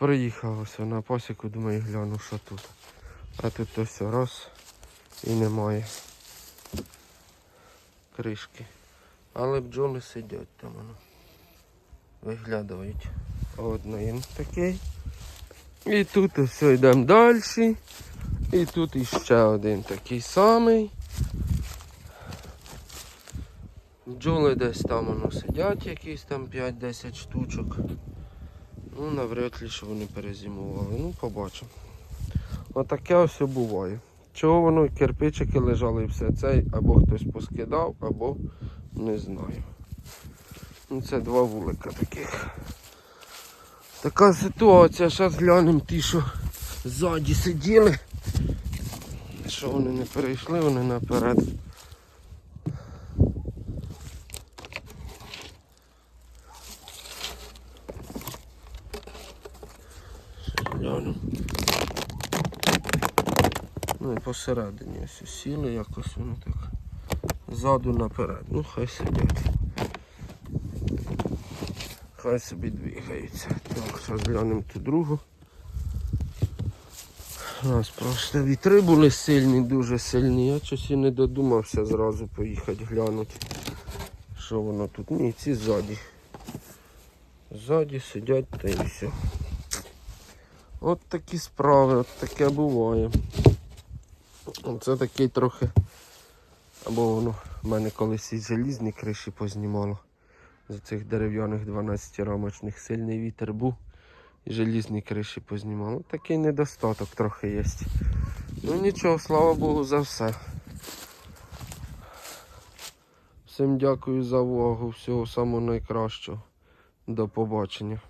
Приїхав ось на пасіку, думаю, гляну, що тут. А тут то все раз і немає кришки. Але бджоли сидять там воно. Виглядають. Один такий. І тут все йдемо далі. І тут іще один такий самий. Бджоли десь там воно сидять, якісь там 5-10 штучок. Ну, навряд ли, що вони перезимували. Ну, побачимо. Отаке ось буває. Чого воно кирпичики лежали і все це, або хтось поскидав, або не знаю. Ну, це два вулика таких. Така ситуація. Зараз глянемо ті, що ззаді сиділи. Що вони не перейшли, вони наперед. Щас Ну і посередині ось сіли якось воно так. Ззаду наперед. Ну хай сидять. Хай собі двигаються. Так, зараз глянемо ту другу. Нас просто вітри були сильні, дуже сильні. Я щось і не додумався зразу поїхати глянути. Що воно тут? Ні, ці ззаді. Ззаді сидять та і все. От такі справи, от таке буває. Оце такий трохи. Або воно в мене колись і залізні криші познімало. З цих дерев'яних 12 рамочних сильний вітер був. І желізні криші познімало. Такий недостаток трохи є. Ну нічого, слава Богу, за все. Всім дякую за увагу. Всього самого найкращого. До побачення.